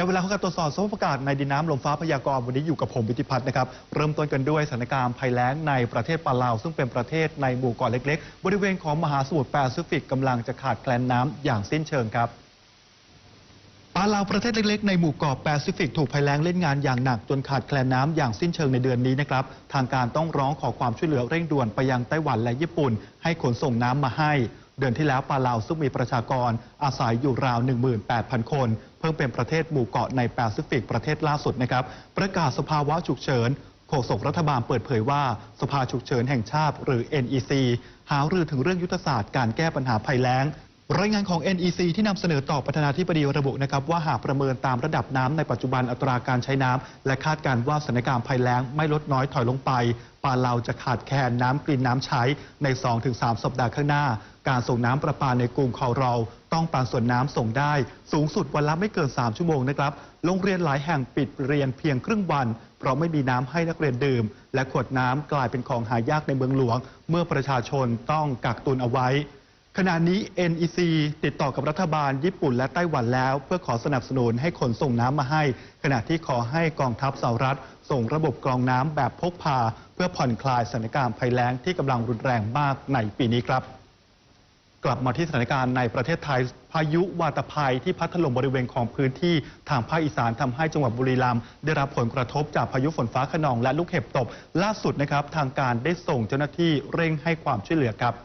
ได้เวลาของการตรวจสอบสภาพอากาศในดินน้ำลมฟ้าพยากรณ์วันนี้อยู่กับผมวิทิพัฒน์นะครับ เริ่มต้นกันด้วยสถานการณ์ภัยแล้งในประเทศปาลาว ซึ่งเป็นประเทศในหมู่เกาะเล็ก ๆ บริเวณของมหาสมุทรแปซิฟิกกำลังจะขาดแคลนน้ำอย่างสิ้นเชิงครับปาลาวประเทศเล็กๆในหมู่เกาะแปซิฟิกถูกภัยแล้งเล่นงานอย่างหนักจนขาดแคลนน้ำอย่างสิ้นเชิงในเดือนนี้นะครับทางการต้องร้องขอความช่วยเหลือเร่งด่วนไปยังไต้หวันและญี่ปุ่น ให้ขนส่งน้ำมาให้ เดือนที่แล้วปาลาวซึ่งมีประชากรอาศัยอยู่ราว 18,000 คน เพิ่งเป็นประเทศหมู่เกาะในแปซิฟิกประเทศล่าสุดนะครับ ประกาศสภาวะฉุกเฉินโฆษกรัฐบาลเปิดเผยว่าสภาฉุกเฉินแห่งชาติหรือ NEC หารือถึงเรื่องยุทธศาสตร์การแก้ปัญหาภัยแล้ง รายงานของ NEC ที่นำเสนอต่อประธานาธิบดีระบุนะครับว่าหากประเมินตามระดับน้ำในปัจจุบันอัตราการใช้น้ำและคาดการณ์ว่าสถานการณ์ภัยแล้งไม่ลดน้อยถอยลงไปปาเราจะขาดแคลนน้ำกลิ่นน้ำใช้ใน 2-3 สัปดาห์ข้างหน้า การส่งน้ำประปาในกรุงคอเราต้องปานส่วนน้ำส่งได้ สูงสุดวันละไม่เกิน 3 ชั่วโมงนะครับ โรงเรียนหลายแห่งปิดเรียนเพียงครึ่งวัน เพราะไม่มีน้ำให้นักเรียนดื่ม และขวดน้ำกลายเป็นของหายากในเมืองหลวง เมื่อประชาชนต้องกักตุนเอาไว้ ขณะนี้ NEC ติดต่อกับรัฐบาลญี่ปุ่นและไต้หวันแล้ว เพื่อขอสนับสนุนให้ขนส่งน้ำมาให้ ขณะที่ขอให้กองทัพสหรัฐ ส่งระบบกรองน้ำแบบพกพา เพื่อผ่อนคลายสถานการณ์ภัยแล้งที่กำลังรุนแรงมากในปีนี้ครับ กลับมาที่สถานการณ์ในประเทศไทยพายุวาตภัยที่พัดถล่มบริเวณของพื้นที่ทางภาคอีสานทำให้จังหวัดบุรีรัมย์ได้รับผลกระทบจากพายุฝนฟ้าขนองและลูกเห็บตกล่าสุดนะครับทางการได้ส่งเจ้าหน้าที่เร่งให้ความช่วยเหลือครับ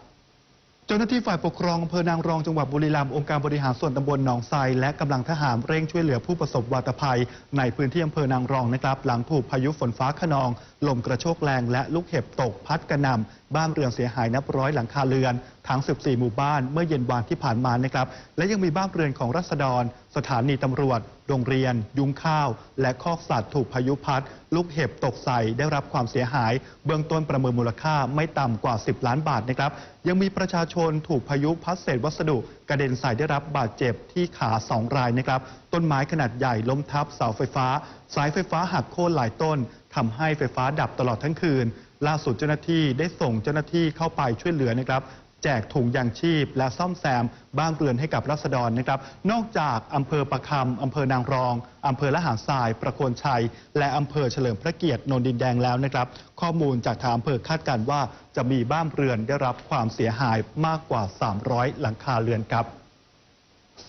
เจ้าหน้าที่ฝ่ายปกครองอำเภอนางรองจังหวัดบุรีรัมย์องค์การบริหารส่วนตำบลหนองไทรและกำลังทหารเร่งช่วยเหลือผู้ประสบวาตภัย ในพื้นที่อำเภอนางรองนะครับ หลังถูกพายุฝนฟ้าขนอง ลมกระโชกแรง และลูกเห็บตกพัดกระหน่ำบ้านเรือนเสียหายนับร้อยหลังคาเรือน ทั้ง 14 หมู่บ้านเมื่อเย็นวานที่ผ่านมานะครับ และยังมีบ้านเรือนของรัษฎร สถานีตำรวจ โรงเรียน ยุงข้าว และคอกสัตว์ถูกพายุพัด ลูกเห็บตกใส่ได้รับความเสียหาย เบื้องต้นประเมินมูลค่าไม่ต่ำกว่า 10 ล้านบาทนะครับ ยังมีประชาชนถูกพายุพัดเศษวัสดุ กระเด็นใส่ได้รับบาดเจ็บที่ขาสองรายนะครับ ต้นไม้ขนาดใหญ่ล้มทับเสาไฟฟ้า สายไฟฟ้าหักโค่นหลายต้นทำให้ไฟฟ้าดับตลอดทั้งคืนล่าสุดเจ้าหน้าที่ได้ส่งเจ้าหน้าที่เข้าไปช่วยเหลือนะครับ แจกถุงยางชีพ และซ่อมแซมบ้านเรือนให้กับรัษฎรนะครับ นอกจากอำเภอประคำอำเภอนางรองอำเภอละหารทราย ประโคนชัย และอำเภอเฉลิมพระเกียรตินนดินแดงแล้วนะครับ ข้อมูลจากทางอำเภอคาดการว่าจะมีบ้านเรือนได้รับความเสียหายมากกว่า 300 หลังคาเรือนครับ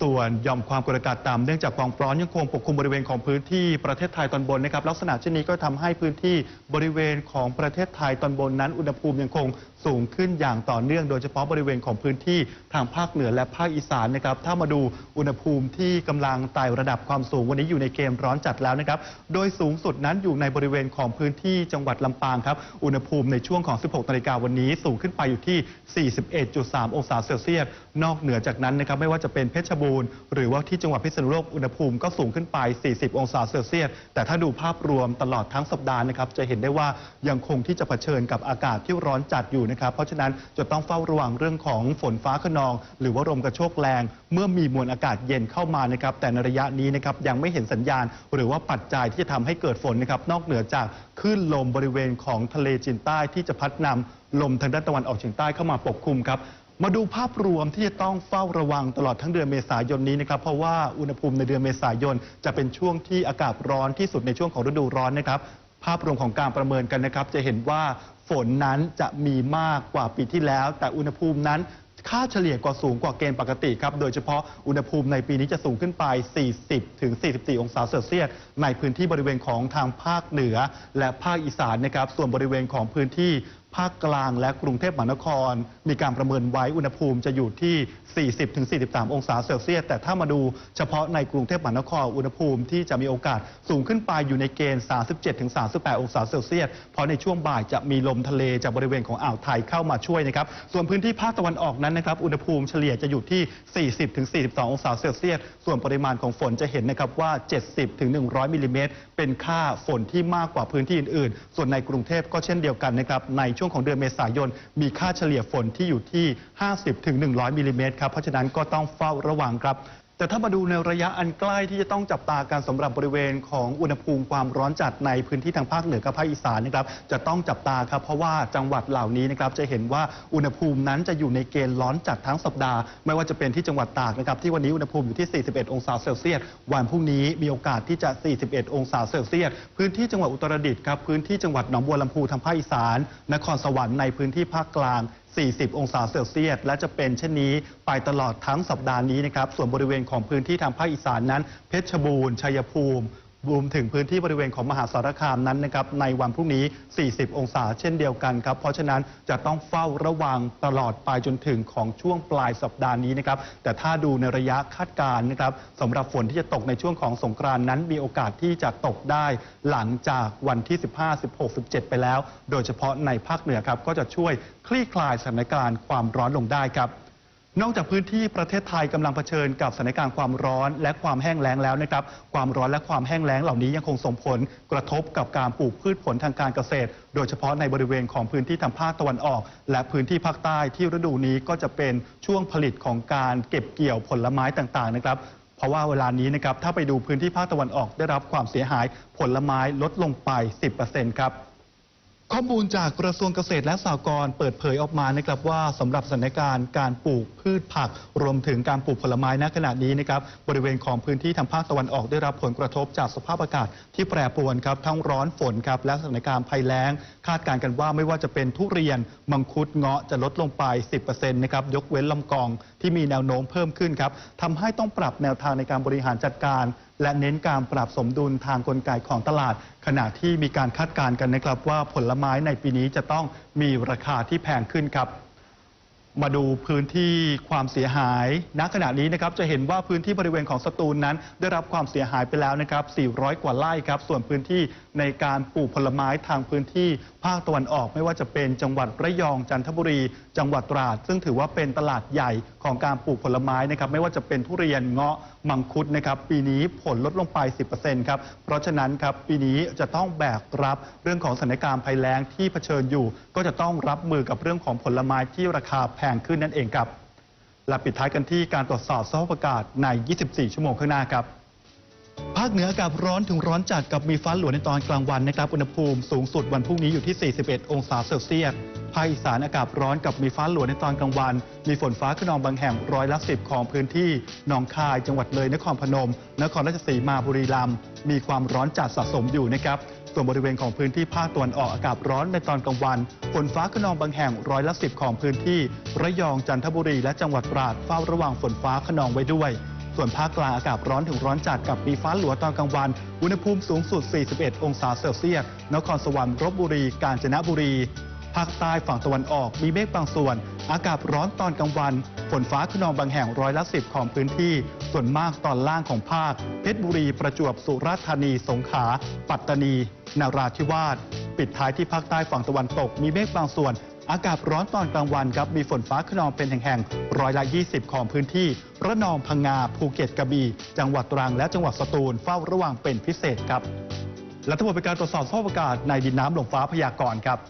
ส่วนย่อมความกดอากาศต่ำเนื่องจากความร้อนยังคงปกคลุมบริเวณของพื้นที่ประเทศไทยตอนบนนะครับลักษณะเช่นนี้ก็ทำให้พื้นที่บริเวณของประเทศไทยตอนบนนั้น อุณหภูมิยังคงสูงขึ้นอย่างต่อเนื่อง โดยเฉพาะบริเวณของพื้นที่ทางภาคเหนือและภาคอีสานนะครับถ้ามาดูอุณหภูมิที่กำลังไต่ระดับความสูงวันนี้อยู่ในเกณฑ์ร้อนจัดแล้วนะครับโดยสูงสุดนั้นอยู่ในบริเวณของพื้นที่จังหวัดลำปางครับอุณหภูมิในช่วงของ 16นาฬิกาวันนี้สูงขึ้นไปอยู่ที่ 41.3 องศาเซลเซียสนอกเหนือจากนั้นนะครับไม่ว่าจะเป็นเพชรบูรณ์ หรือว่าที่จังหวัดพิษณุโลกอุณหภูมิก็สูงขึ้นไป 40 องศาเซลเซียส แต่ถ้าดูภาพรวมตลอดทั้งสัปดาห์นะครับจะเห็นได้ว่ายังคงที่จะเผชิญกับอากาศที่ร้อนจัดอยู่นะครับ เพราะฉะนั้นจะต้องเฝ้าระวังเรื่องของฝนฟ้าขนอง หรือว่าลมกระโชกแรง เมื่อมีมวลอากาศเย็นเข้ามานะครับแต่ในระยะนี้นะครับยังไม่เห็นสัญญาณ หรือว่าปัจจัยที่จะทำให้เกิดฝนนะครับนอกเหนือจากคลื่นลมบริเวณของทะเลจีนใต้ที่จะพัดนำลมทางด้านตะวันออกเฉียงใต้เข้ามาปกคลุมครับ มาดูภาพรวมที่จะต้องเฝ้าระวังตลอดทั้งเดือนเมษายนนี้นะครับ เพราะว่าอุณหภูมิในเดือนเมษายน จะเป็นช่วงที่อากาศร้อนที่สุดในช่วงของฤดูร้อนนะครับ ภาพรวมของการประเมินกันนะครับ จะเห็นว่าฝนนั้นจะมีมากกว่าปีที่แล้ว แต่อุณหภูมินั้นค่าเฉลี่ยกว่าสูงกว่าเกณฑ์ปกติครับ โดยเฉพาะอุณหภูมิในปีนี้จะสูงขึ้นไป 40 ถึง 44 องศาเซลเซียส ในพื้นที่บริเวณของทางภาคเหนือ และภาคอีสานนะครับ ส่วนบริเวณของพื้นที่ ภาคกลางและกรุงเทพมหานคร มีการประเมินไว้อุณหภูมิจะอยู่ที่ 40-43 องศาเซลเซียส แต่ถ้ามาดูเฉพาะในกรุงเทพมหานคร อุณหภูมิที่จะมีโอกาสสูงขึ้นไปอยู่ในเกณฑ์ 37-38 องศาเซลเซียส เพราะในช่วงบ่ายจะมีลมทะเลจากบริเวณของอ่าวไทยเข้ามาช่วยนะครับ ส่วนพื้นที่ภาคตะวันออกนั้นนะครับ อุณหภูมิเฉลี่ยจะอยู่ที่ 40-42 องศาเซลเซียส ส่วนปริมาณของฝนจะเห็นนะครับว่า 70-100 มิลลิเมตร เป็นค่าฝนที่มากกว่าพื้นที่อื่น ๆ ส่วนในกรุงเทพก็เช่นเดียวกันนะครับ ในช่วงของเดือนเมษายน มีค่าเฉลี่ยฝนที่อยู่ที่ 50ถึง100มิลลิเมตรครับเพราะฉะนั้นก็ต้องเฝ้าระวังครับ แต่ถ้ามาดูในระยะอันใกล้ที่จะต้องจับตาการสำหรับบริเวณของอุณหภูมิความร้อนจัดในพื้นที่ทางภาคเหนือกับภาคอีสานนะครับจะต้องจับตาครับเพราะว่าจังหวัดเหล่านี้นะครับจะเห็นว่าอุณหภูมินั้นจะอยู่ในเกณฑ์ร้อนจัดทั้งสัปดาห์ ไม่ว่าจะเป็นที่จังหวัดตากนะครับที่วันนี้อุณหภูมิอยู่ที่ 41 องศาเซลเซียสวันพรุ่งนี้มีโอกาสที่จะ 41 องศาเซลเซียสพื้นที่จังหวัดอุตรดิตถ์ครับพื้นที่จังหวัดหนองบัวลำพูทางภาคอีสาน นครสวรรค์ในพื้นที่ภาคกลาง 40 องศาเซลเซียส และจะเป็นเช่นนี้ไปตลอดทั้งสัปดาห์นี้นะครับ ส่วนบริเวณของพื้นที่ทางภาคอีสานนั้น เพชรบูรณ์ ชัยภูมิ รวมถึงพื้นที่บริเวณของมหาสารคามนั้นนะครับในวันพรุ่งนี้ 40 องศาเช่นเดียวกันครับ เพราะฉะนั้นจะต้องเฝ้าระวังตลอดไปจนถึงของช่วงปลายสัปดาห์นี้นะครับแต่ถ้าดูในระยะคาดการณ์นะครับสำหรับฝนที่จะตกในช่วงของสงกรานนั้น มีโอกาสที่จะตกได้หลังจากวันที่ 15 16 17 ไปแล้ว โดยเฉพาะในภาคเหนือครับก็จะช่วยคลี่คลายสถานการณ์ความร้อนลงได้ครับ นอกจากพื้นที่ประเทศไทยกำลังเผชิญกับสถานการณ์ความร้อนและความแห้งแล้งแล้วนะครับ ความร้อนและความแห้งแล้งเหล่านี้ยังคงส่งผลกระทบกับการปลูกพืชผลทางการเกษตร โดยเฉพาะในบริเวณของพื้นที่ทางภาคตะวันออก และพื้นที่ภาคใต้ที่ฤดูนี้ก็จะเป็นช่วงผลิตของการเก็บเกี่ยวผลไม้ต่างๆนะครับเพราะว่าเวลานี้นะครับถ้าไปดูพื้นที่ภาคตะวันออกได้รับความเสียหายผลไม้ลดลงไป 10%ครับ ข้อมูลจากกระทรวงเกษตรและสหกรณ์เปิดเผยออกมานะครับว่าสำหรับสถานการณ์การปลูกพืชผัก รวมถึงการปลูกผลไม้ณขณะนี้นะครับบริเวณของพื้นที่ทางภาคตะวันออกได้รับผลกระทบจากสภาพอากาศที่แปรปรวนครับทั้งร้อนฝนครับและสถานการณ์ภัยแล้ง คาดการณ์กันว่าไม่ว่าจะเป็นทุเรียนมังคุดเงาะจะลดลงไป 10%นะครับยกเว้นลำกองที่มีแนวโน้มเพิ่มขึ้นครับทำให้ต้องปรับแนวทางในการบริหารจัดการ และเน้นการปรับสมดุลทางกลไกของตลาด ขณะที่มีการคาดการณ์กันนะครับว่าผลไม้ในปีนี้จะต้องมีราคาที่แพงขึ้นครับ มาดูพื้นที่ความเสียหาย ณ ขณะนี้นะครับจะเห็นว่าพื้นที่บริเวณของสตูลนั้น ได้รับความเสียหายไปแล้วนะครับ 400 กว่าไร่ครับ ส่วนพื้นที่ในการปลูกผลไม้ทางพื้นที่ภาคตะวันออกไม่ว่าจะเป็นจังหวัดระยองจันทบุรี จังหวัดตราด ซึ่งถือว่าเป็นตลาดใหญ่ของการปลูกผลไม้นะครับไม่ว่าจะเป็นทุเรียนเงาะ มังคุดนะครับปีนี้ผลลดลงไป 10%ครับเพราะฉะนั้นครับปีนี้จะต้องแบกรับเรื่องของสถานการณ์ภัยแล้งที่เผชิญอยู่ ก็จะต้องรับมือกับเรื่องของผลไม้ที่ราคาแพงขึ้นนั่นเองครับและปิดท้ายกันที่การตรวจสอบสภาพอากาศใน 24 ชั่วโมงข้างหน้าครับภาคเหนืออากาศร้อนถึงร้อนจัดกับมีฟ้าหลวในตอนกลางวันนะครับอุณหภูมิสูงสุดวันพรุ่งนี้อยู่ที่ 41 องศาเซลเซียส ภาคอีสานอากาศร้อนกับมีฟ้าหลวในตอนกลางวัน มีฝนฟ้าขนองบางแห่งร้อยละสิบของพื้นที่หนองคายจังหวัดเลยนครพนม นครราชสีมาบุรีรัมย์มีความร้อนจัดสะสมอยู่นะครับส่วนบริเวณของพื้นที่ภาคตะวันออกอากาศร้อนในตอนกลางวันฝนฟ้าขนองบางแห่งร้อยละสิบของพื้นที่ ระยองจันทบุรีและจังหวัดตราดเฝ้าระวังฝนฟ้าขนองไว้ด้วยส่วนภาคกลางอากาศร้อนถึงร้อนจัดกับมีฟ้าหลัวตอนกลางวัน อุณหภูมิสูงสุด 41 องศาเซลเซียส นครสวรรค์ลบบุรี กาญจนบุรี ภาคใต้ฝั่งตะวันออกมีเมฆบางส่วน อากาศร้อนตอนกลางวัน ฝนฟ้าขนองบางแห่งร้อยละสิบของพื้นที่ ส่วนมากตอนล่างของภาค เพชรบุรีประจวบสุราษฎร์ธานี สงขลาปัตตานีนาราธิวาสปิดท้ายที่ภาคใต้ฝั่งตะวันตก มีเมฆบางส่วน อากาศร้อนตอนกลางวันครับมีฝนฟ้าขนองเป็นแห่งๆร้อยละ 20 ของพื้นที่ระนองพังงาภูเก็ตกระบี่ จังหวัดตรังและจังหวัดสตูลเฝ้าระวังเป็นพิเศษครับและทั้งหมดเป็นการตรวจสอบสภาพอากาศในดินน้ำลมฟ้าพยากรณ์ครับ